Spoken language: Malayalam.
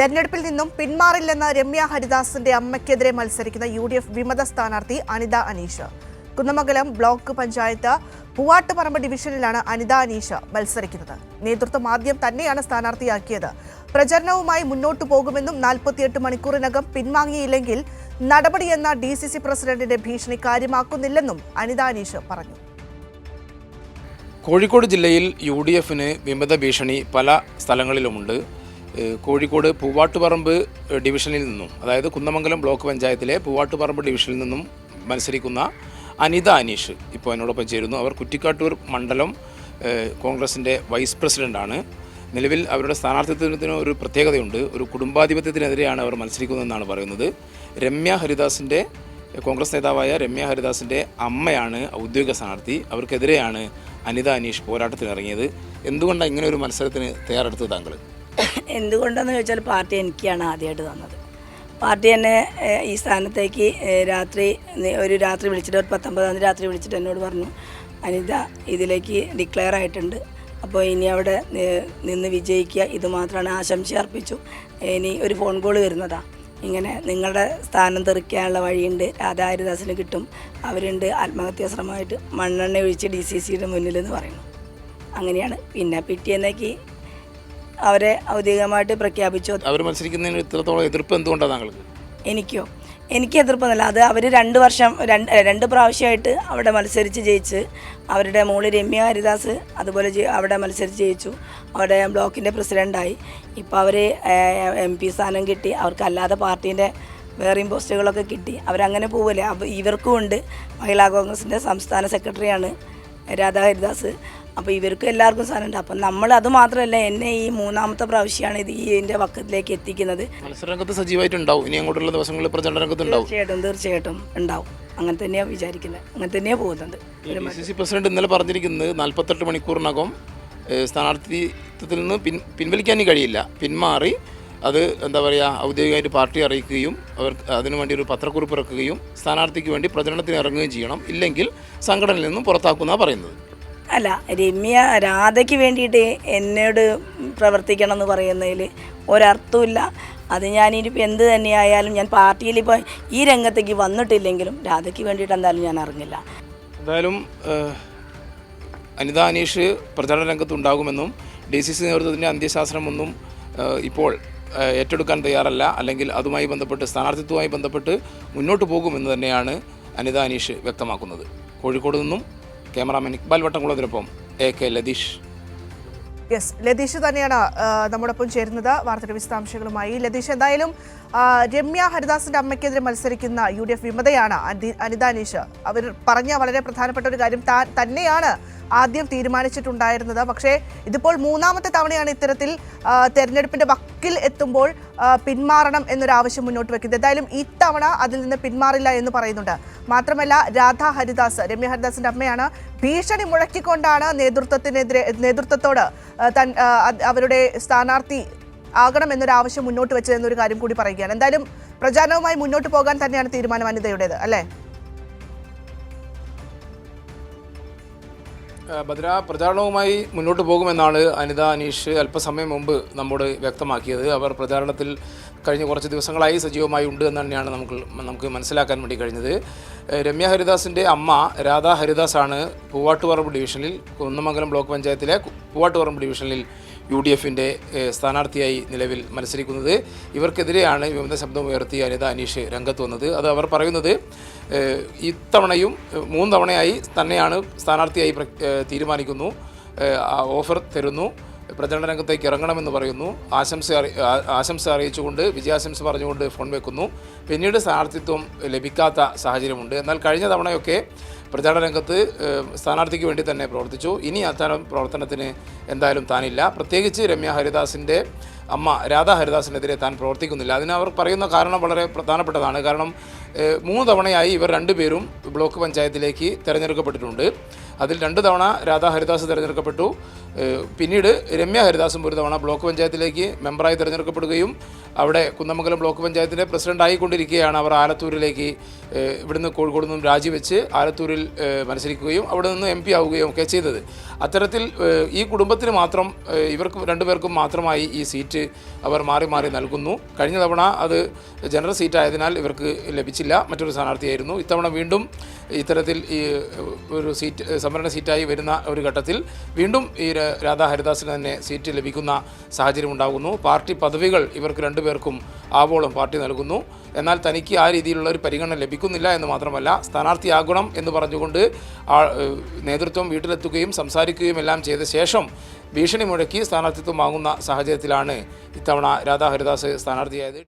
തെരഞ്ഞെടുപ്പിൽ നിന്നും പിന്മാറില്ലെന്ന രമ്യ ഹരിദാസിന്റെ അമ്മയ്ക്കെതിരെ മത്സരിക്കുന്ന യു ഡി എഫ് വിമത സ്ഥാനാർത്ഥി അനിത അനീഷ്. കുന്നമംഗലം ബ്ലോക്ക് പഞ്ചായത്ത് പൂവാട്ടുപറമ്പ് ഡിവിഷനിലാണ് അനിത അനീഷ് മത്സരിക്കുന്നത്. നേതൃത്വം ആദ്യം തന്നെയാണ് സ്ഥാനാർത്ഥിയാക്കിയത്. പ്രചരണവുമായി മുന്നോട്ടു പോകുമെന്നും നാൽപ്പത്തിയെട്ട് മണിക്കൂറിനകം പിൻവാങ്ങിയില്ലെങ്കിൽ നടപടിയെന്ന ഡി സി സി പ്രസിഡന്റിന്റെ ഭീഷണി കാര്യമാക്കുന്നില്ലെന്നും അനിത അനീഷ് പറഞ്ഞു. കോഴിക്കോട് ജില്ലയിൽ യു ഡി എഫിന് വിമത ഭീഷണി പല സ്ഥലങ്ങളിലുമുണ്ട്. കോഴിക്കോട് പൂവാട്ടുപറമ്പ് ഡിവിഷനിൽ നിന്നും അതായത് കുന്നമംഗലം ബ്ലോക്ക് പഞ്ചായത്തിലെ പൂവാട്ടുപറമ്പ് ഡിവിഷനിൽ നിന്നും മത്സരിക്കുന്ന അനിത അനീഷ് ഇപ്പോൾ എന്നോടൊപ്പം ചേരുന്നു. അവർ കുറ്റിക്കാട്ടൂർ മണ്ഡലം കോൺഗ്രസിന്റെ വൈസ് പ്രസിഡന്റാണ് നിലവിൽ അവരുടെ സ്ഥാനാർത്ഥിത്വത്തിന് ഒരു പ്രത്യേകതയുണ്ട്. ഒരു കുടുംബാധിപത്യത്തിനെതിരെയാണ് അവർ മത്സരിക്കുന്നതെന്നാണ് പറയുന്നത്. രമ്യ ഹരിദാസിന്റെ കോൺഗ്രസ് നേതാവായ രമ്യ ഹരിദാസിന്റെ അമ്മയാണ് ഔദ്യോഗിക സ്ഥാനാർത്ഥി. അവർക്കെതിരെയാണ് അനിത അനീഷ് പോരാട്ടത്തിനിറങ്ങിയത്. എന്തുകൊണ്ടാണ് ഇങ്ങനെ ഒരു മത്സരത്തിന് തയ്യാറെടുത്തത് താങ്കൾ? എന്തുകൊണ്ടെന്ന് ചോദിച്ചാൽ പാർട്ടി എനിക്കാണ് ആദ്യമായിട്ട് തന്നത്. പാർട്ടി എന്നെ ഈ സ്ഥാനത്തേക്ക് രാത്രി ഒരു രാത്രി വിളിച്ചിട്ട് ഒരു പത്തൊമ്പതാം തീയതി രാത്രി വിളിച്ചിട്ട് എന്നോട് പറഞ്ഞു അനിത ഇതിലേക്ക് ഡിക്ലെയർ ആയിട്ടുണ്ട്. അപ്പോൾ ഇനി അവിടെ നിന്ന് വിജയിക്കുക ഇത് മാത്രമാണ് ആശംസ അർപ്പിച്ചു. ഇനി ഒരു ഫോൺ കോൾ വരുന്നതാ. ഇങ്ങനെ നിങ്ങളുടെ സ്ഥാനം തെറിക്കാനുള്ള വഴിയുണ്ട് രാധാ ഹരിദാസിന് കിട്ടും. അവരുണ്ട് ആത്മഹത്യാ ശ്രമമായിട്ട് മണ്ണെണ്ണ ഒഴിച്ച് ഡി സി സിയുടെ മുന്നിലെന്ന് പറയുന്നു. അങ്ങനെയാണ്. പിന്നെ പിറ്റേന്നേക്ക് അവരെ ഔദ്യോഗികമായിട്ട് പ്രഖ്യാപിച്ചു. അവർ മത്സരിക്കുന്നതിന് ഇത്രത്തോളം എതിർപ്പ് എന്തുകൊണ്ടാണ് താങ്കൾക്ക്? എനിക്കോ? എനിക്ക് എതിർപ്പൊന്നുമില്ല. അത് അവർ രണ്ട് വർഷം രണ്ട് രണ്ട് പ്രാവശ്യമായിട്ട് അവിടെ മത്സരിച്ച് ജയിച്ച് അവരുടെ മോൾ രമ്യ ഹരിദാസ് അതുപോലെ അവിടെ മത്സരിച്ച് ജയിച്ചു. അവിടെ ബ്ലോക്കിന്റെ പ്രസിഡന്റായി ഇപ്പോൾ അവർ എം പി സ്ഥാനം കിട്ടി. അവർക്കല്ലാതെ പാർട്ടീന്റെ വേറെയും പോസ്റ്റുകളൊക്കെ കിട്ടി. അവരങ്ങനെ പോവില്ലേ? അപ്പോൾ ഇവർക്കും ഉണ്ട്. മഹിളാ കോൺഗ്രസിന്റെ സംസ്ഥാന സെക്രട്ടറിയാണ് രാധാ ഹരിദാസ്. അപ്പോൾ ഇവർക്കും എല്ലാവർക്കും സാധനമുണ്ട് അപ്പം നമ്മൾ അത് മാത്രമല്ല എന്നെ ഈ മൂന്നാമത്തെ പ്രാവശ്യമാണ് ഇത് ഈ എന്റെ പക്കത്തിലേക്ക് എത്തിക്കുന്നത്. മത്സരരംഗത്ത് സജീവമായിട്ടുണ്ടാവും ഇനി അങ്ങോട്ടുള്ള ദിവസങ്ങളിൽ പ്രചരണ രംഗത്തുണ്ടാവും തീർച്ചയായിട്ടും തീർച്ചയായിട്ടും ഉണ്ടാവും. അങ്ങനെ തന്നെയാണ് വിചാരിക്കുന്നത് അങ്ങനെ തന്നെയാണ് പോകുന്നത്. പ്രസിഡന്റ് ഇന്നലെ പറഞ്ഞിരിക്കുന്നത് നാൽപ്പത്തെട്ട് മണിക്കൂറിനകം സ്ഥാനാർത്ഥിത്വത്തിൽ നിന്ന് പിൻ പിൻവലിക്കാനും കഴിയില്ല. പിന്മാറി അത് എന്താ പറയുക ഔദ്യോഗികമായിട്ട് പാർട്ടി അറിയിക്കുകയും അവർ അതിനുവേണ്ടി ഒരു പത്രക്കുറിപ്പ് ഇറക്കുകയും സ്ഥാനാർത്ഥിക്ക് വേണ്ടി പ്രചരണത്തിന് ഇറങ്ങുകയും ചെയ്യണം. ഇല്ലെങ്കിൽ സംഘടനയിൽ നിന്നും പുറത്താക്കുമെന്നാണ് പറയുന്നത്. അല്ല രമ്യ രാധയ്ക്ക് വേണ്ടിയിട്ട് എന്നോട് പ്രവർത്തിക്കണം എന്ന് പറയുന്നതിൽ ഒരർത്ഥമില്ല അത് ഞാനിനിപ്പോൾ എന്ത് തന്നെയായാലും ഞാൻ പാർട്ടിയിൽ ഇപ്പോൾ ഈ രംഗത്തേക്ക് വന്നിട്ടില്ലെങ്കിലും രാധയ്ക്ക് വേണ്ടിയിട്ട് എന്തായാലും ഞാൻ അറിഞ്ഞില്ല. എന്തായാലും അനിത അനീഷ് പ്രചാരണ രംഗത്തുണ്ടാകുമെന്നും ഡി സി സി നേതൃത്വത്തിന്റെ അന്ത്യശാസ്ത്രമൊന്നും ഇപ്പോൾ ഏറ്റെടുക്കാൻ തയ്യാറല്ല. അല്ലെങ്കിൽ അതുമായി ബന്ധപ്പെട്ട് സ്ഥാനാർത്ഥിത്വവുമായി ബന്ധപ്പെട്ട് മുന്നോട്ട് പോകുമെന്ന് തന്നെയാണ് അനിത അനീഷ് വ്യക്തമാക്കുന്നത്. കോഴിക്കോട് നിന്നും cameraman Iqbal വട്ടംകുളത്തിനൊപ്പം A K Latheesh. Yes Latheesh തന്നെയാണ് നമ്മുടെ നമ്മോടൊപ്പം ചേരുന്നത് വാർത്തയുടെ വിശദാംശങ്ങളുമായി. ലതീഷ് എന്തായാലും രമ്യ ഹരിദാസിന്റെ അമ്മയ്ക്കെതിരെ മത്സരിക്കുന്ന യു ഡി എഫ് വിമതയാണ് അനിതാനീഷ് അവർ പറഞ്ഞ വളരെ പ്രധാനപ്പെട്ട ഒരു കാര്യം താൻ തന്നെയാണ് ആദ്യം തീരുമാനിച്ചിട്ടുണ്ടായിരുന്നത്. പക്ഷേ ഇതിപ്പോൾ മൂന്നാമത്തെ തവണയാണ് ഇത്തരത്തിൽ തെരഞ്ഞെടുപ്പിന്റെ വക്കിൽ എത്തുമ്പോൾ പിന്മാറണം എന്നൊരു ആവശ്യം മുന്നോട്ട് വെക്കുന്നത്. എന്തായാലും ഇത്തവണ അതിൽ നിന്ന് പിന്മാറില്ല എന്ന് പറയുന്നുണ്ട്. മാത്രമല്ല രാധ ഹരിദാസ് രമ്യ ഹരിദാസിന്റെ അമ്മയാണ് ഭീഷണി മുഴക്കിക്കൊണ്ടാണ് നേതൃത്വത്തിനെതിരെ നേതൃത്വത്തോട് തൻ അവരുടെ സ്ഥാനാർത്ഥി ആകണം എന്നൊരു ആവശ്യം മുന്നോട്ട് വെച്ചത് എന്നൊരു കാര്യം കൂടി പറയുകയാണ്. എന്തായാലും പ്രചാരണവുമായി മുന്നോട്ട് പോകാൻ തന്നെയാണ് തീരുമാനം അനിതയുടേത് അല്ലേ? ഭദ്ര പ്രചാരണവുമായി മുന്നോട്ട് പോകുമെന്നാണ് അനിത അനീഷ് അല്പസമയം മുമ്പ് നമ്മോട് വ്യക്തമാക്കിയത്. അവർ പ്രചാരണത്തിൽ കഴിഞ്ഞ കുറച്ച് ദിവസങ്ങളായി സജീവമായി ഉണ്ട് എന്ന് തന്നെയാണ് നമുക്ക് നമുക്ക് മനസ്സിലാക്കാൻ വേണ്ടി കഴിഞ്ഞത്. രമ്യ ഹരിദാസിന്റെ അമ്മ രാധാ ഹരിദാസാണ് പൂവാട്ടുപറമ്പ് ഡിവിഷനിൽ കുന്നമംഗലം ബ്ലോക്ക് പഞ്ചായത്തിലെ പൂവാട്ടുപറമ്പ് ഡിവിഷനിൽ യു ഡി എഫിന്റെ സ്ഥാനാർത്ഥിയായി നിലവിൽ മത്സരിക്കുന്നത്. ഇവർക്കെതിരെയാണ് വിമത ശബ്ദം ഉയർത്തിയ അനിത അനീഷ് രംഗത്ത് വന്നത്. അത് അവർ പറയുന്നത് ഇത്തവണയും മൂന്ന് തവണയായി തന്നെയാണ് സ്ഥാനാർത്ഥിയായി തീരുമാനിക്കുന്നു. ഓഫർ തരുന്നു. പ്രചരണ രംഗത്തേക്ക് ഇറങ്ങണമെന്ന് പറയുന്നു. ആശംസ ആശംസ അറിയിച്ചുകൊണ്ട് വിജയാശംസ പറഞ്ഞുകൊണ്ട് ഫോൺ വെക്കുന്നു. പിന്നീട് സ്ഥാനാർത്ഥിത്വം ലഭിക്കാത്ത സാഹചര്യമുണ്ട്. എന്നാൽ കഴിഞ്ഞ തവണയൊക്കെ പ്രചാരണ രംഗത്ത് സ്ഥാനാർത്ഥിക്ക് വേണ്ടി തന്നെ പ്രവർത്തിച്ചു. ഇനി അത്തരം പ്രവർത്തനത്തിന് എന്തായാലും താനില്ല. പ്രത്യേകിച്ച് രമ്യ ഹരിദാസിന്റെ അമ്മ രാധാ ഹരിദാസിനെതിരെ താൻ പ്രവർത്തിക്കുന്നില്ല. അതിന് അവർ പറയുന്ന കാരണം വളരെ പ്രധാനപ്പെട്ടതാണ്. കാരണം മൂന്ന് തവണയായി ഇവർ രണ്ടുപേരും ബ്ലോക്ക് പഞ്ചായത്തിലേക്ക് തിരഞ്ഞെടുക്കപ്പെട്ടിട്ടുണ്ട്. അതിൽ രണ്ട് തവണ രാധാ ഹരിദാസ് തിരഞ്ഞെടുക്കപ്പെട്ടു. പിന്നീട് രമ്യ ഹരിദാസും ഒരു തവണ ബ്ലോക്ക് പഞ്ചായത്തിലേക്ക് മെമ്പറായി തിരഞ്ഞെടുക്കപ്പെടുകയും അവിടെ കുന്നമംഗലം ബ്ലോക്ക് പഞ്ചായത്തിലെ പ്രസിഡന്റ് ആയിക്കൊണ്ടിരിക്കുകയാണ് അവർ ആലത്തൂരിലേക്ക്. ഇവിടുന്ന് കോഴിക്കോട് നിന്നും രാജിവെച്ച് ആലത്തൂരിൽ മത്സരിക്കുകയും അവിടെ നിന്ന് എം പി ആവുകയും ഒക്കെ ചെയ്തത്. അത്തരത്തിൽ ഈ കുടുംബത്തിന് മാത്രം ഇവർക്ക് രണ്ടുപേർക്കും മാത്രമായി ഈ സീറ്റ് അവർ മാറി മാറി നൽകുന്നു. കഴിഞ്ഞ തവണ അത് ജനറൽ സീറ്റായതിനാൽ ഇവർക്ക് ലഭിച്ചില്ല. മറ്റൊരു സ്ഥാനാർത്ഥിയായിരുന്നു. ഇത്തവണ വീണ്ടും ഇത്തരത്തിൽ ഈ ഒരു സീറ്റ് സംവരണ സീറ്റായി വരുന്ന ഒരു ഘട്ടത്തിൽ വീണ്ടും ഈ രാധാ ഹരിദാസിന് തന്നെ സീറ്റ് ലഭിക്കുന്ന സാഹചര്യം ഉണ്ടാകുന്നു. പാർട്ടി പദവികൾ ഇവർക്ക് രണ്ടുപേർക്കും ആവോളം പാർട്ടി നൽകുന്നു. എന്നാൽ തനിക്ക് ആ രീതിയിലുള്ള ഒരു പരിഗണന ലഭിക്കുന്നില്ല എന്ന് മാത്രമല്ല സ്ഥാനാർത്ഥിയാകണം എന്ന് പറഞ്ഞുകൊണ്ട് നേതൃത്വം വീട്ടിലെത്തുകയും സംസാരിക്കുകയും എല്ലാം ചെയ്ത ശേഷം ഭീഷണി മുഴക്കി സ്ഥാനാർത്ഥിത്വം വാങ്ങുന്ന സാഹചര്യത്തിലാണ് ഇത്തവണ രാധാ ഹരിദാസ് സ്ഥാനാർത്ഥിയായത്.